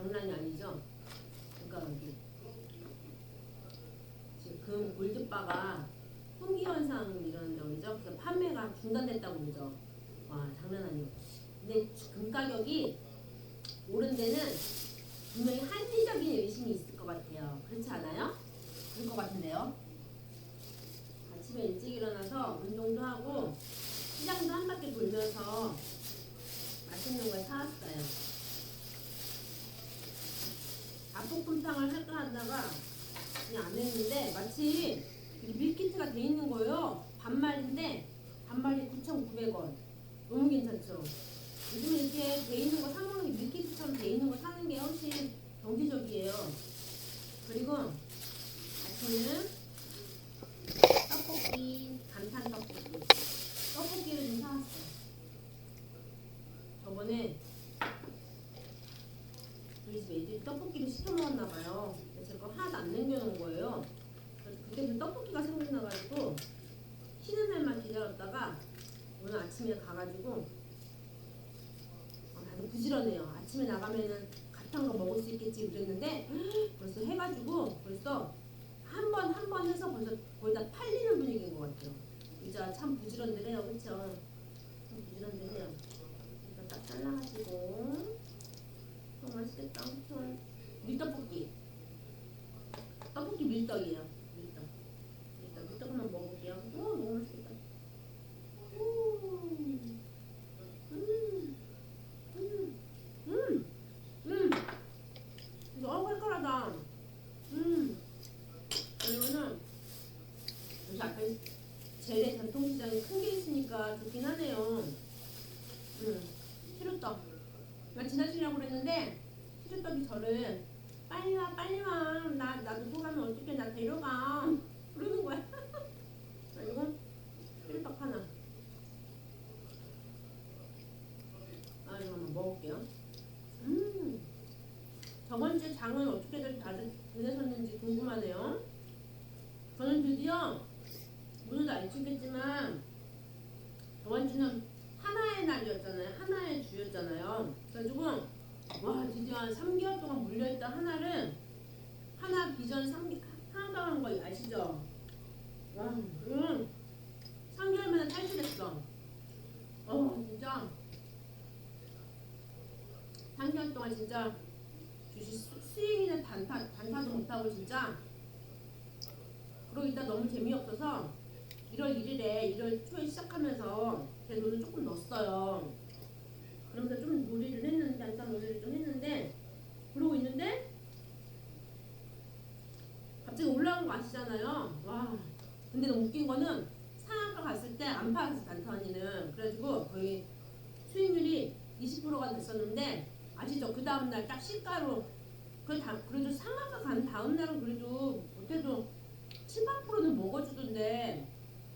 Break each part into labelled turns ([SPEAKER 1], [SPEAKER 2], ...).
[SPEAKER 1] 장난이 아니죠. 금가격이. 지금 금 골드바가 홍기 현상 이러는데 그죠? 그래서 판매가 중단됐다고 그러죠. 와 장난 아니에요. 근데 금 가격이 오른 데는 분명히 한리적인 의심이 있을 것 같아요. 그렇지 않아요? 그럴 것 같은데요. 아침에 일찍 일어나서 운동도 하고 시장도 한 바퀴 돌면서 맛있는 걸 사왔어요. 닭볶음탕을 할까 하다가 그냥 안 했는데 마치 밀키트가 돼 있는 거예요. 반말인데 반말이 9,900원. 너무 괜찮죠? 요즘 이렇게 돼 있는 거 사먹는 게 밀키트처럼 돼 있는 거 사는 게 훨씬 경제적이에요. 그리고 아침에는 떡볶이, 감탄 떡볶이. 떡볶이를 좀 사왔어요. 저번에 애들이 떡볶이를 시켜 먹었나 봐요. 제가 하나도 안 남겨놓은 거예요. 그래서 그때부터 떡볶이가 생각나가지고 쉬는 날만 기다렸다가 오늘 아침에 가가지고 아, 나도 부지런해요. 아침에 나가면은 같은 거 먹을 수 있겠지 그랬는데 벌써 해가지고 벌써 한 번 한 번 해서 벌써 거의 다 팔리는 분위기인 것 같아요. 이자 참 부지런들 해요, 그렇죠? 참 부지런들 해요. 이거 딱 잘라가지고 맛있겠다, 그렇죠? 밀떡볶이. 떡볶이 밀떡이에요. 밀떡. 밀떡. 밀떡 한번 먹어볼게요. 오, 너무 맛있겠다. 음. 음. 음. 음. 음. 너무 칼칼하다. 음. 그리고는 여기 앞에 재래 전통시장이 큰 게 있으니까 좋긴 하네요. 음. 시루떡. 내가 지나치려고 그랬는데 시루떡이 저를 빨리 와 빨리 와. 나 나도 또 가면 어떻게 나 데려가. 그러는 거야. 그리고 시루떡 하나. 아 이거 한번 먹을게요. 음. 저번 주 장은 어떻게들 다들 지내셨는지 궁금하네요. 저는 드디어 오늘도 알겠지만 저번 주는 하나의 날이었잖아요. 하나의 주였잖아요. 그래가지고 와 드디어 한 3개월 동안 물려있던 하나를 하나 비전 3개 하나도 한거 아시죠? 와, 음, 3개월 만에 탈출했어. 어 진짜 3개월 동안 진짜 주식 수- 수익이나 단타 단타도 못하고 진짜 그러고 있다 너무 재미없어서 1월 1일에 1월 초에 시작하면서 제 돈을 조금 넣었어요. 그러면서 좀 놀이를 했는데 단타 놀이를 좀 했는데 그러고 있는데 갑자기 올라온 거 아시잖아요. 와 근데 너무 웃긴 거는 상한가 갔을 때안 팔았어 단타 언니는 그래가지고 거의 수익률이 20%가 됐었는데 아시죠? 그 다음날 딱 시가로 그 다, 그래도 상한가 간 다음날은 그래도 못해도 7, 8%는 먹어주던데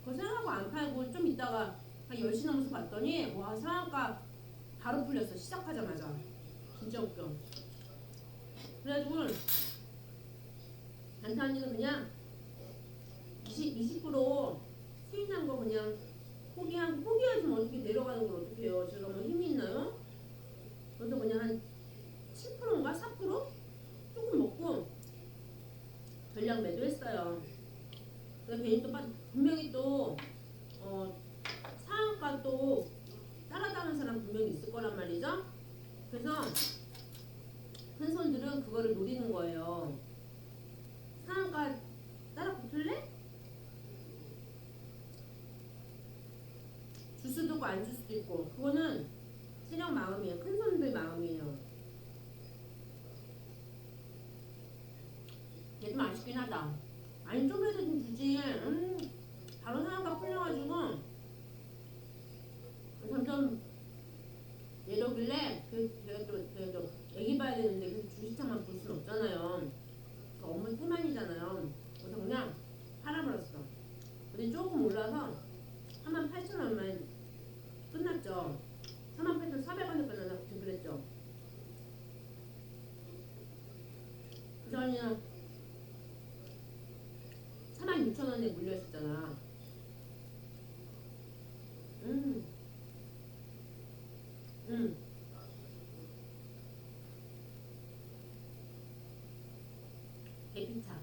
[SPEAKER 1] 그거 생각하고 안 팔고 좀 있다가 한 10시 넘어서 봤더니 와 상한가 바로 풀렸어 시작하자마자 진짜 웃겨 그래가지고 단타 언니는 그냥 20, 20% 수익 난 거 그냥 포기하고 포기하지면 어떻게 내려가는 걸 어떻게 해요 제가 뭐 힘이 있나요? 그래서 그냥 한 7%인가 4% 조금 먹고 전량 매도했어요. 그래서 괜히 또 빠- 분명히 또 어, 상한가 또 따라다니는 사람 분명히 있을 거란 말이죠. 그래서 큰 손들은 그거를 노리는 거예요. 상한가 따라 붙을래? 있고 안 줄 수도 있고 그거는 세력 마음이에요. 큰 손들 마음이에요. 얘도 맛있긴 하다. 아니 좀해도 좀 주지. 음, 바로 상한가 풀려가지고 점점 내려길래 그 제가 또 제가 또 애기 봐야 되는데 그 주식창만 볼 수는 없잖아요. 그 업무 태만이잖아요. 그래서 그냥 팔아버렸어. 근데 조금 올라서 38,000원만 끝났죠. 38,400원에 끝나서 그때 그랬죠. 그 전에는 46,000원에 물려있었잖아. 음. 음. AP차.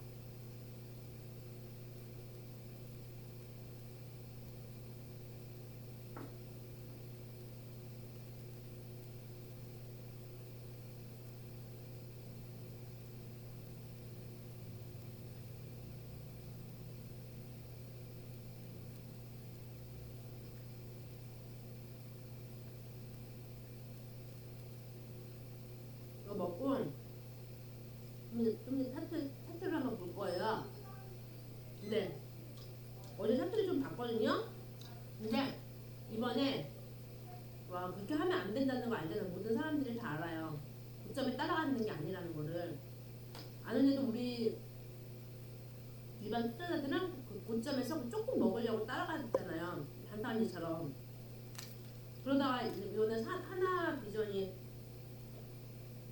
[SPEAKER 1] 이거 먹고 좀좀타투를 한번 볼 거예요. 근데 어제 타투를 좀 봤거든요. 근데 이번에 와 그렇게 하면 안 된다는 거 알잖아요. 모든 사람들이 다 알아요. 고점에 따라가는 게 아니라는 거를 아는데도 우리 일반 투자자들은 그 고점에서 조금 먹으려고 따라가잖아요. 단단히처럼 그러다가 이거는 사- 하나 비전이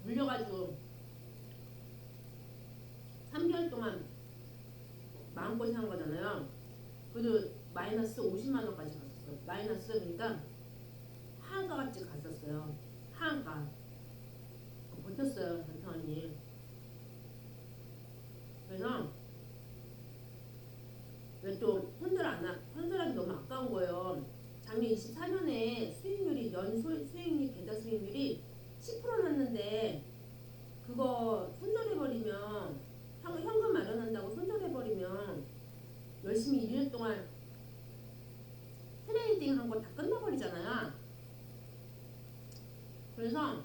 [SPEAKER 1] 물려가지고 3개월 동안 마음고생 한 거잖아요. 그래도 마이너스 50만 원까지 갔었어요. 마이너스 그러니까 하한가같이 갔었어요. 하한가. 버텼어요, 전타 언니. 그래서 왜또 손절 안 하, 손절하기 너무 아까운 거예요. 작년 24년에 수익률이 연 수, 수익률 계좌 수익률이 10% 났는데 그거 손절해버리면 현- 현금 마련한다고 손절해버리면 열심히 1년 동안 트레이딩 한 거 다 끝나버리잖아요. 그래서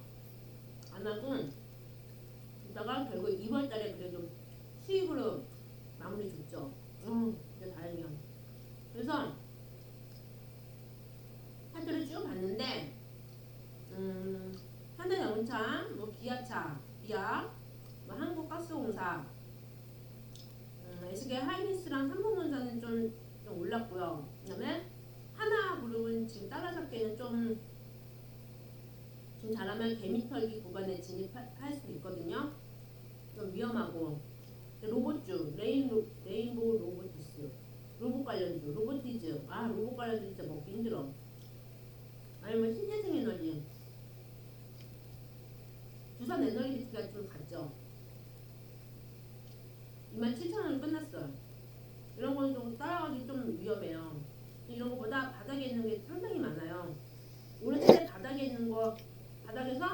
[SPEAKER 1] 안 하고 있다가 결국 2월 달에 그래도 수익으로 마무리 줬죠. 음, 진짜 다행이야. 그래서 카드를 쭉 봤는데 음, 현대자동차, 뭐 기아차, 기아, 뭐 한국가스공사, 음, SK 하이닉스랑 삼성전자는 좀, 좀 올랐고요. 그 다음에 하나 그룹은 지금 따라잡기는 좀, 좀 잘하면 개미털기 구간에 진입할 수 있거든요. 좀 위험하고 로봇주, 레인 레인보우 로보티스, 로봇 관련주, 로보티즈, 아 로봇 관련주 진짜 먹기 힘들어. 아니면 신재생 에너지. 두산 에너지티가 좀 갔죠. 27,000원 끝났어요. 이런 거는 좀 따라가기 좀 위험해요. 이런 거보다 바닥에 있는 게 상당히 많아요. 오른쪽에 바닥에 있는 거 바닥에서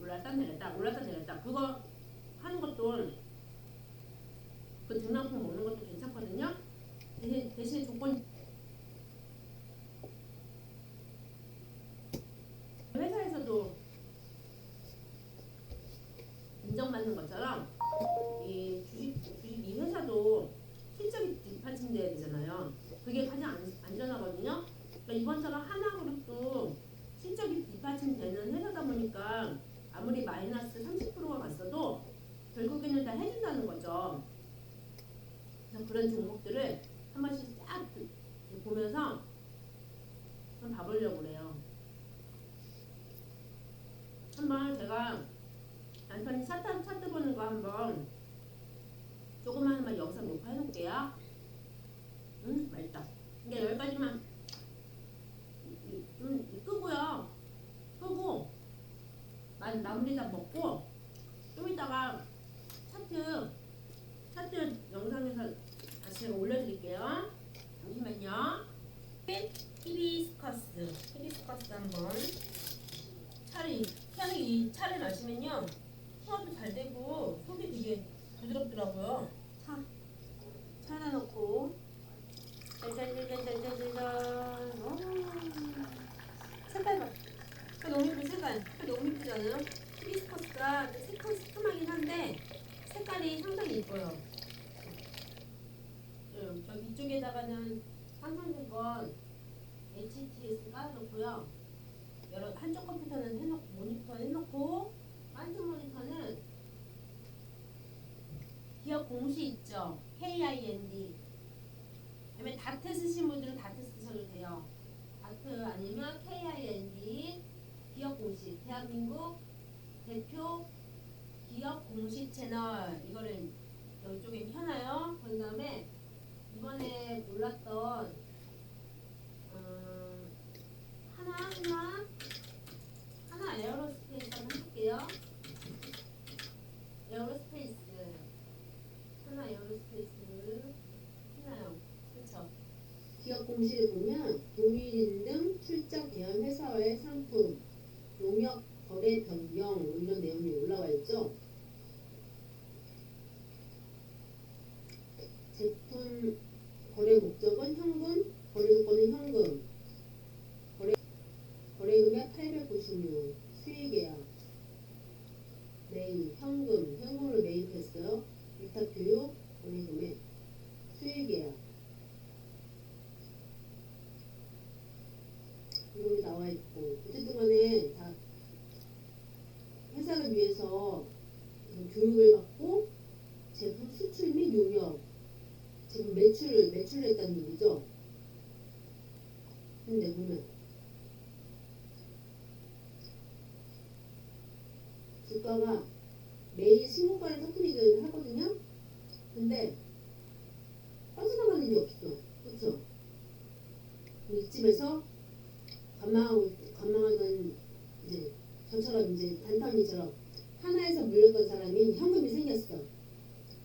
[SPEAKER 1] 올랐다 내렸다 올랐다 내렸다 그거 하는 것도 그 등락품 먹는 것도 괜찮거든요. 대신 대신 조건 회사에서도 인정받는 것처럼 이번처럼 하나그룹도 실적이 뒷받침되는 회사다 보니까 아무리 마이너스 30%가 갔어도 결국에는 다 해준다는 거죠. 그래서 그런 종목들을 한 번씩 쫙 그- 보면서 좀 봐보려고 그래요. 한번 제가 남편이 차트 차트 보는 거 한번 조그만 한번 영상 녹화해 놓을게요. 음 맛있다. 이게 여기까지만 좀 끄고요. 끄고 마, 마무리 다 먹고 좀 이따가 차트 차트 영상에서 다시 제가 올려드릴게요. 잠시만요. 히비스커스 히비스커스 한번 차를 차를 이 차를 마시면요 소화도 잘 되고 속이 되게 부드럽더라고요. 차 차에다 넣고 오, 색깔 봐. 그 너무 예쁜 색깔. 예쁘잖아요. 히비스커스가 색깔 시큼하긴 한데 색깔이 상당히 예뻐요. 음, 저 위쪽에다가는 삼성증권 HTS 깔아놓고요. 여러 한쪽 컴퓨터는 해놓고 모니터 해놓고 한쪽 모니터는 기업 공시 있죠. KIND. 그다음에 다트 쓰신 분들은 다트 쓰셔도 돼요. 다트 아니면 KIND 기업 공시 대한민국 대표 기업 공시 채널 이거를 이쪽에 켜놔요. 그 다음에 이번에 몰랐던 음, 하나 하나 하나 에어로스페이스 한번 해볼게요. 에어로스페이스 하나 에어로스페이스 하나요. 그렇죠. 기업 공시에 보면 동일인 등 출적 기업 회사의 상품 농협 거래 변경 뭐 이런 내용이 올라 위해서 교육을 받고 제품 수출 및 용역 지금 매출을 매출을 했다는 얘기죠. 근데 보면 주가가 매일 신고가를 터뜨리기를 하거든요. 근데 빠져나가는 게 없어. 그렇죠? 이쯤에서 관망하고 관망하던 이제 저처럼 이제 단타언니처럼 하나에서 물렸던 사람이 현금이 생겼어.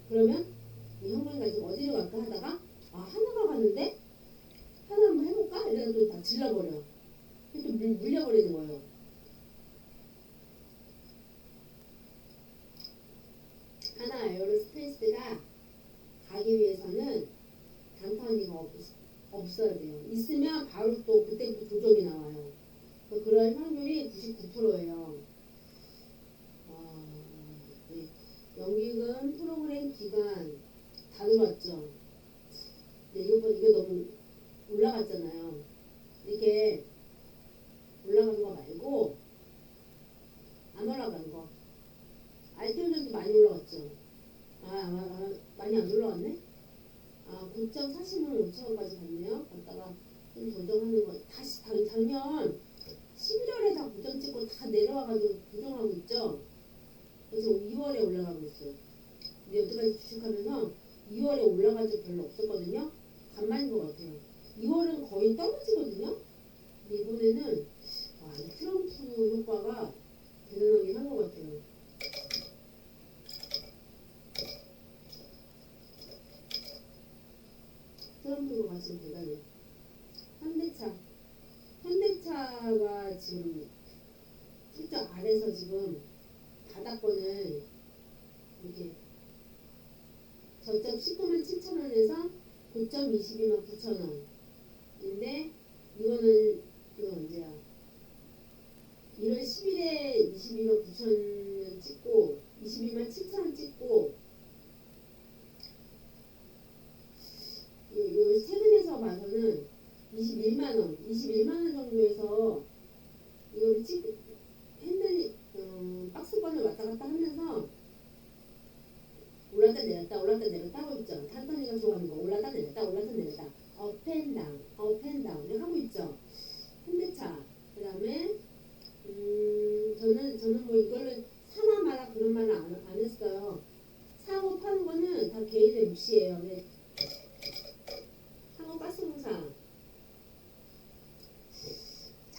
[SPEAKER 1] 그러면 이 현금 가지고 어디로 갈까 하다가 아 하나가 가는데 하나 한번 해볼까? 이래서 또다 질러버려. 또 물, 물려버리는 거예요. 하나 에어로스페이스가 가기 위해서는 단타언니가 없, 없어야 돼요. 있으면 바로 또 그때부터 조정이 나와요. 그 그럴 확률이 99%예요. 어, 네. 연기금 프로그램 기간 다 들어왔죠. 근데 이것보다 이게 너무 올라갔잖아요. 이렇게 올라간 거 말고 안 올라간 거. 알뜰전도 많이 올라갔죠. 아, 아, 아, 많이 안 올라갔네? 아, 9.40만 5천 원까지 갔네요. 갔다가 좀 조정하는 거. 다시 작, 작년 11월에 다 고정 찍고 다 내려와가지고 조정하고 있죠. 그래서 2월에 올라가고 있어요. 근데 여태까지 주식하면서 2월에 올라간 적 별로 없었거든요. 간만인 것 같아요. 2월은 거의 떨어지거든요. 근데 이번에는 와, 이 트럼프 효과가 대단하게 한 것 같아요. 트럼프가 지금 대단해. 현대차. 현대차가 지금 실적 아래서 지금 바닥권을 이렇게 저점 19만 7천 원에서 고점 22만 9천 원인데 이거는 이거 언제야? 1월 10일에 22만 9천 원 찍고 22만 7천 원 찍고 요, 요 세금에서 봐서는 21만 원, 21만 원 정도에서 이거를 찍 핸들 어, 박스권을 왔다 갔다 하면서 올랐다 내렸다 올랐다 내렸다 하고 있죠. 탄탄이가 좋아하는 거 올랐다 내렸다 올랐다 내렸다 업앤다운 업앤다운 하고 있죠. 현대차 그 다음에 음 저는 저는 뭐 이거를 사나 마라 그런 말을 안, 안 했어요. 사고 파는 거는 다 개인의 몫이에요. 네. 한국가스공사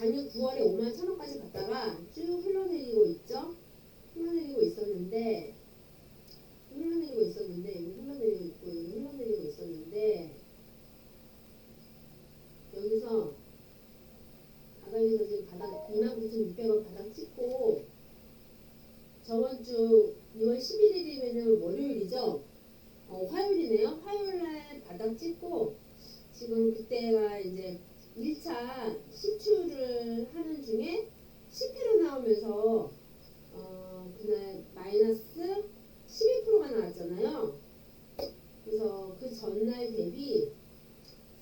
[SPEAKER 1] 작년 9월에 5만 천 원까지 갔다가 쭉 흘러내리고 있죠. 흘러내리고 있었는데 흘러내리고 있었는데 여기 흘러내리고 있고 여기 흘러내리고 있었는데 여기서 바닥에서 지금 바닥 29,600원 바닥 찍고 저번 주 2월 11일이면은 월요일이죠. 어, 화요일이네요. 화요일날 바닥 찍고 지금 그때가 이제 1차 시추를 하는 중에 10회로 나오면서 어, 그날 마이너스 12%가 나왔잖아요. 그래서 그 전날 대비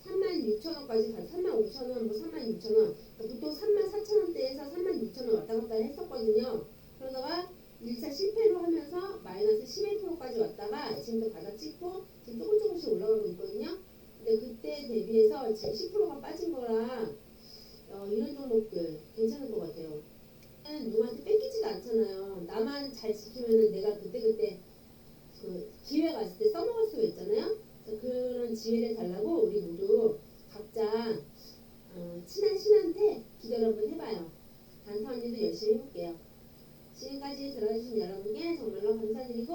[SPEAKER 1] 36,000원까지 가, 35,000원, 뭐 36,000원, 보통 34,000원대에서 36,000원 왔다 갔다 했었거든요. 그러다가 1차 실패로 하면서 마이너스 11%까지 왔다가 지금도 지금 조금 조금씩 올라가고 있거든요. 근데 그때 대비해서 지금 10%가 빠진 거라 어, 이런 종목들 괜찮은 것 같아요. 누구한테 뺏기지도 않잖아요. 나만 잘 지키면은 내가 그때그때 그 기회가 있을 때 써먹을 수가 있잖아요. 그런 지혜를 달라고 우리 모두 각자 어, 친한 신한테 기도를 한번 해봐요. 단타 언니도 열심히 해볼게요. 지금까지 들어주신 여러분께 정말로 감사드리고